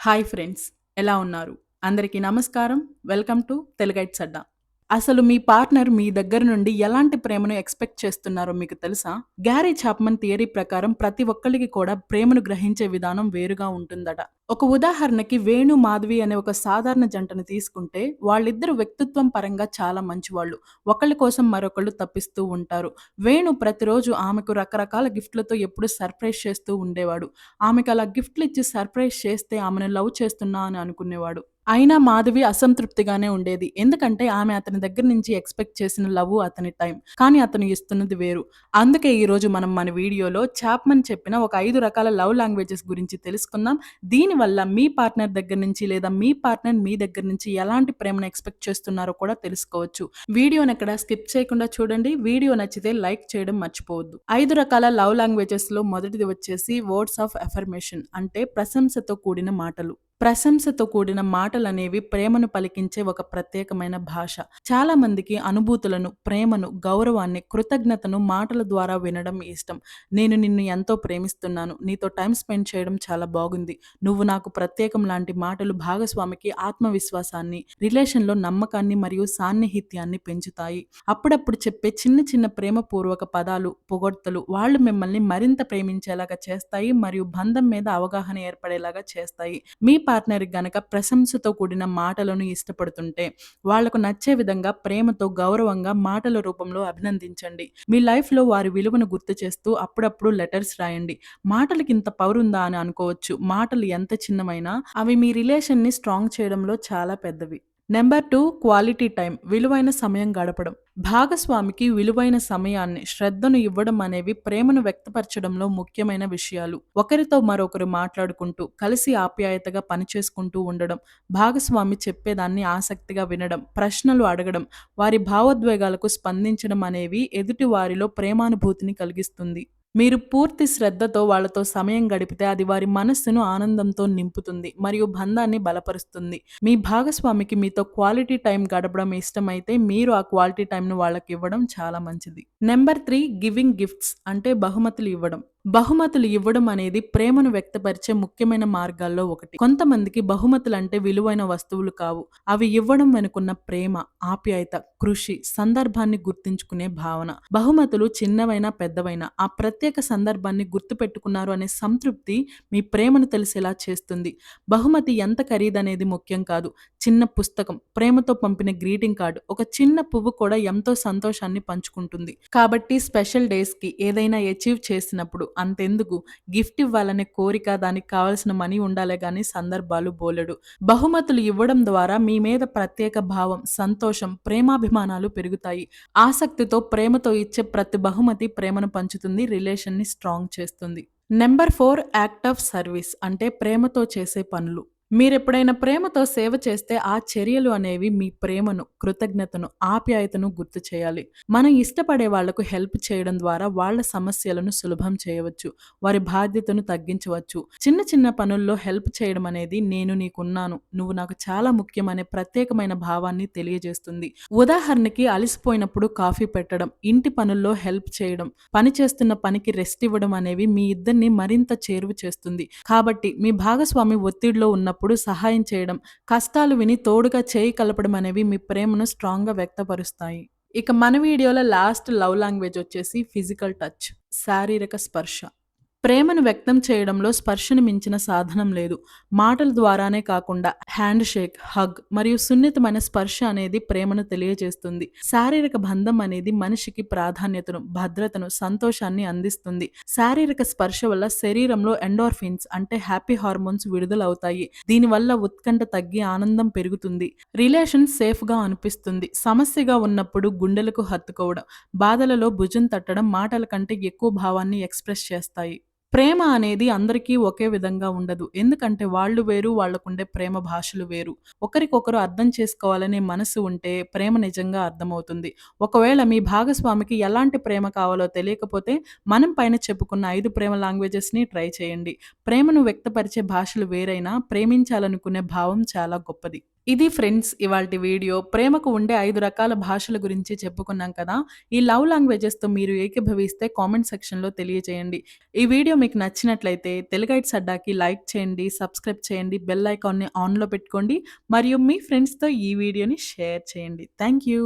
Hi friends ఎలా ఉన్నారు? అందరికీ నమస్కారం. వెల్కమ్ టు తెలుగైట్ సడ్డా అసలు మీ పార్ట్నర్ మీ దగ్గర నుండి ఎలాంటి ప్రేమను ఎక్స్పెక్ట్ చేస్తున్నారో మీకు తెలుసా? గ్యారీ చాప్మన్ థియరీ ప్రకారం ప్రతి ఒక్కరికి కూడా ప్రేమను గ్రహించే విధానం వేరుగా ఉంటుందట. ఒక ఉదాహరణకి వేణు మాధవి అనే ఒక సాధారణ జంటను తీసుకుంటే వాళ్ళిద్దరు వ్యక్తిత్వం పరంగా చాలా మంచివాళ్ళు. ఒకళ్ళ కోసం మరొకళ్ళు తప్పిస్తూ ఉంటారు. వేణు ప్రతిరోజు ఆమెకు రకరకాల గిఫ్ట్లతో ఎప్పుడు సర్ప్రైజ్ చేస్తూ ఉండేవాడు. ఆమెకు అలా గిఫ్ట్లు ఇచ్చి సర్ప్రైజ్ చేస్తే ఆమెను లవ్ చేస్తున్నా అని అనుకునేవాడు. అయినా మాధవి అసంతృప్తిగానే ఉండేది. ఎందుకంటే ఆమె అతని దగ్గర నుంచి ఎక్స్పెక్ట్ చేసిన లవ్ అతని టైం. కానీ అతను ఇస్తున్నది వేరు. అందుకే ఈరోజు మనం మన వీడియోలో చాప్మన్ చెప్పిన ఒక ఐదు రకాల లవ్ లాంగ్వేజెస్ గురించి తెలుసుకుందాం. దీనివల్ల మీ పార్ట్నర్ దగ్గర నుంచి లేదా మీ పార్ట్నర్ మీ దగ్గర నుంచి ఎలాంటి ప్రేమను ఎక్స్పెక్ట్ చేస్తున్నారో కూడా తెలుసుకోవచ్చు. వీడియోని ఎక్కడ స్కిప్ చేయకుండా చూడండి. వీడియో నచ్చితే లైక్ చేయడం మర్చిపోవద్దు. ఐదు రకాల లవ్ లాంగ్వేజెస్లో మొదటిది వచ్చేసి వర్డ్స్ ఆఫ్ ఎఫర్మేషన్ అంటే ప్రశంసతో కూడిన మాటలు. ప్రశంసతో కూడిన మాటలనేవి ప్రేమను పలికించే ఒక ప్రత్యేకమైన భాష. చాలా మందికి అనుభూతులను ప్రేమను గౌరవాన్ని కృతజ్ఞతను మాటల ద్వారా వినడం ఇష్టం. నేను నిన్ను ఎంతో ప్రేమిస్తున్నాను. నీతో టైం స్పెండ్ చేయడం చాలా బాగుంది. నువ్వు నాకు ప్రత్యేకం లాంటి మాటలు భాగస్వామికి ఆత్మవిశ్వాసాన్ని రిలేషన్లో నమ్మకాన్ని మరియు సాన్నిహిత్యాన్ని పెంచుతాయి. అప్పుడప్పుడు చెప్పే చిన్న చిన్న ప్రేమపూర్వక పదాలు పొగడ్తలు వాళ్ళు మిమ్మల్ని మరింత ప్రేమించేలాగా చేస్తాయి మరియు బంధం మీద అవగాహన ఏర్పడేలాగా చేస్తాయి. మీ పార్ట్నర్ గనక ప్రశంసతో కూడిన మాటలను ఇష్టపడుతుంటే వాళ్ళకు నచ్చే విధంగా ప్రేమతో గౌరవంగా మాటల రూపంలో అభినందించండి. మీ లైఫ్లో వారి విలువను గుర్తు చేస్తూ అప్పుడప్పుడు లెటర్స్ రాయండి. మాటలకి ఇంత పవరుందా అని అనుకోవచ్చు. మాటలు ఎంత చిన్నమైనా అవి మీ రిలేషన్ని స్ట్రాంగ్ చేయడంలో చాలా పెద్దవి. నెంబర్ టూ క్వాలిటీ టైం విలువైన సమయం గడపడం. భాగస్వామికి విలువైన సమయాన్ని శ్రద్ధను ఇవ్వడం అనేవి ప్రేమను వ్యక్తపరచడంలో ముఖ్యమైన విషయాలు. ఒకరితో మరొకరు మాట్లాడుకుంటూ కలిసి ఆప్యాయతగా పనిచేసుకుంటూ ఉండడం భాగస్వామి చెప్పేదాన్ని ఆసక్తిగా వినడం ప్రశ్నలు అడగడం వారి భావోద్వేగాలకు స్పందించడం అనేవి ఎదుటి వారిలో ప్రేమానుభూతిని కలిగిస్తుంది. మీరు పూర్తి శ్రద్ధతో వాళ్ళతో సమయం గడిపితే అది వారి మనస్సును ఆనందంతో నింపుతుంది మరియు బంధాన్ని బలపరుస్తుంది. మీ భాగస్వామికి మీతో క్వాలిటీ టైం గడపడం ఇష్టమైతే మీరు ఆ క్వాలిటీ టైంను వాళ్ళకి ఇవ్వడం చాలా మంచిది. నెంబర్ త్రీ గివింగ్ గిఫ్ట్స్ అంటే బహుమతులు ఇవ్వడం. బహుమతులు ఇవ్వడం అనేది ప్రేమను వ్యక్తపరిచే ముఖ్యమైన మార్గాల్లో ఒకటి. కొంతమందికి బహుమతులు అంటే విలువైన వస్తువులు కావు. అవి ఇవ్వడం వెనుకున్న ప్రేమ ఆప్యాయత కృషి సందర్భాన్ని గుర్తించుకునే భావన. బహుమతులు చిన్నవైనా పెద్దవైనా ఆ ప్రత్యేక సందర్భాన్ని గుర్తుపెట్టుకున్నారు అనే సంతృప్తి మీ ప్రేమను తెలిసేలా చేస్తుంది. బహుమతి ఎంత ఖరీదనేది ముఖ్యం కాదు. చిన్న పుస్తకం ప్రేమతో పంపిన గ్రీటింగ్ కార్డు ఒక చిన్న పువ్వు కూడా ఎంతో సంతోషాన్ని పంచుకుంటుంది. కాబట్టి స్పెషల్ డేస్కి ఏదైనా అచీవ్ చేసినప్పుడు అంతెందుకు? గిఫ్ట్ ఇవ్వాలనే కోరిక దానికి కావాల్సిన మనీ ఉండాలే గాని సందర్భాలు బోలెడు. బహుమతులు ఇవ్వడం ద్వారా మీ మీద ప్రత్యేక భావం సంతోషం ప్రేమాభిమానాలు పెరుగుతాయి. ఆసక్తితో ప్రేమతో ఇచ్చే ప్రతి బహుమతి ప్రేమను పంచుతుంది రిలేషన్ని స్ట్రాంగ్ చేస్తుంది. Number four act of service అంటే ప్రేమతో చేసే పనులు. మీరెప్పుడైనా ప్రేమతో సేవ చేస్తే ఆ చర్యలు అనేవి మీ ప్రేమను కృతజ్ఞతను ఆప్యాయతను గుర్తు చేయాలి. మనం ఇష్టపడే వాళ్ళకు హెల్ప్ చేయడం ద్వారా వాళ్ళ సమస్యలను సులభం చేయవచ్చు వారి బాధ్యతను తగ్గించవచ్చు. చిన్న చిన్న పనుల్లో హెల్ప్ చేయడం అనేది నేను నీకున్నాను నువ్వు నాకు చాలా ముఖ్యమనే ప్రత్యేకమైన భావాన్ని తెలియజేస్తుంది. ఉదాహరణకి అలసిపోయినప్పుడు కాఫీ పెట్టడం ఇంటి పనుల్లో హెల్ప్ చేయడం పని చేస్తున్న పనికి రెస్ట్ ఇవ్వడం అనేవి మీ ఇద్దరిని మరింత చేరువ చేస్తుంది. కాబట్టి మీ భాగస్వామి ఒత్తిడిలో ఉన్న ఉన్నప్పుడు సహాయం చేయడం కష్టాలు విని తోడుగా చేయి కలపడం అనేవి మీ ప్రేమను స్ట్రాంగ్గా వ్యక్తపరుస్తాయి. ఇక మన వీడియోలో లాస్ట్ లవ్ లాంగ్వేజ్ వచ్చేసి ఫిజికల్ టచ్ శారీరక స్పర్శ. ప్రేమను వ్యక్తం చేయడంలో స్పర్శను మించిన సాధనం లేదు. మాటల ద్వారానే కాకుండా హ్యాండ్ షేక్ హగ్ మరియు సున్నితమైన స్పర్శ అనేది ప్రేమను తెలియజేస్తుంది. శారీరక బంధం అనేది మనిషికి ప్రాధాన్యతను భద్రతను సంతోషాన్ని అందిస్తుంది. శారీరక స్పర్శ వల్ల శరీరంలో ఎండోర్ఫిన్స్ అంటే హ్యాపీ హార్మోన్స్ విడుదలవుతాయి. దీనివల్ల ఉత్కంఠ తగ్గి ఆనందం పెరుగుతుంది. రిలేషన్ సేఫ్గా అనిపిస్తుంది. సమస్యగా ఉన్నప్పుడు గుండెలకు హత్తుకోవడం బాధలలో భుజం తట్టడం మాటల కంటే ఎక్కువ భావాన్ని ఎక్స్ప్రెస్ చేస్తాయి. ప్రేమ అనేది అందరికీ ఒకే విధంగా ఉండదు. ఎందుకంటే వాళ్ళు వేరు వాళ్ళకుండే ప్రేమ భాషలు వేరు. ఒకరికొకరు అర్థం చేసుకోవాలనే మనసు ఉంటే ప్రేమ నిజంగా అర్థమవుతుంది. ఒకవేళ మీ భాగస్వామికి ఎలాంటి ప్రేమ కావాలో తెలియకపోతే మనం పైన చెప్పుకున్న ఐదు ప్రేమ లాంగ్వేజెస్ని ట్రై చేయండి. ప్రేమను వ్యక్తపరిచే భాషలు వేరైనా ప్రేమించాలనుకునే భావం చాలా గొప్పది. ఇది ఫ్రెండ్స్ ఇవాళ వీడియో. ప్రేమకు ఉండే ఐదు రకాల భాషల గురించి చెప్పుకున్నాం కదా! ఈ లవ్ లాంగ్వేజెస్‌తో మీరు ఏకీభవిస్తే కామెంట్ సెక్షన్‌లో తెలియజేయండి. ఈ వీడియో మీకు నచ్చినట్లయితే తెలుగైట్స్ అడ్డాకి లైక్ చేయండి, సబ్స్క్రైబ్ చేయండి, బెల్ ఐకాన్‌ని ఆన్‌లో పెట్టుకోండి మరియు మీ ఫ్రెండ్స్‌తో ఈ వీడియోని షేర్ చేయండి. Thank you.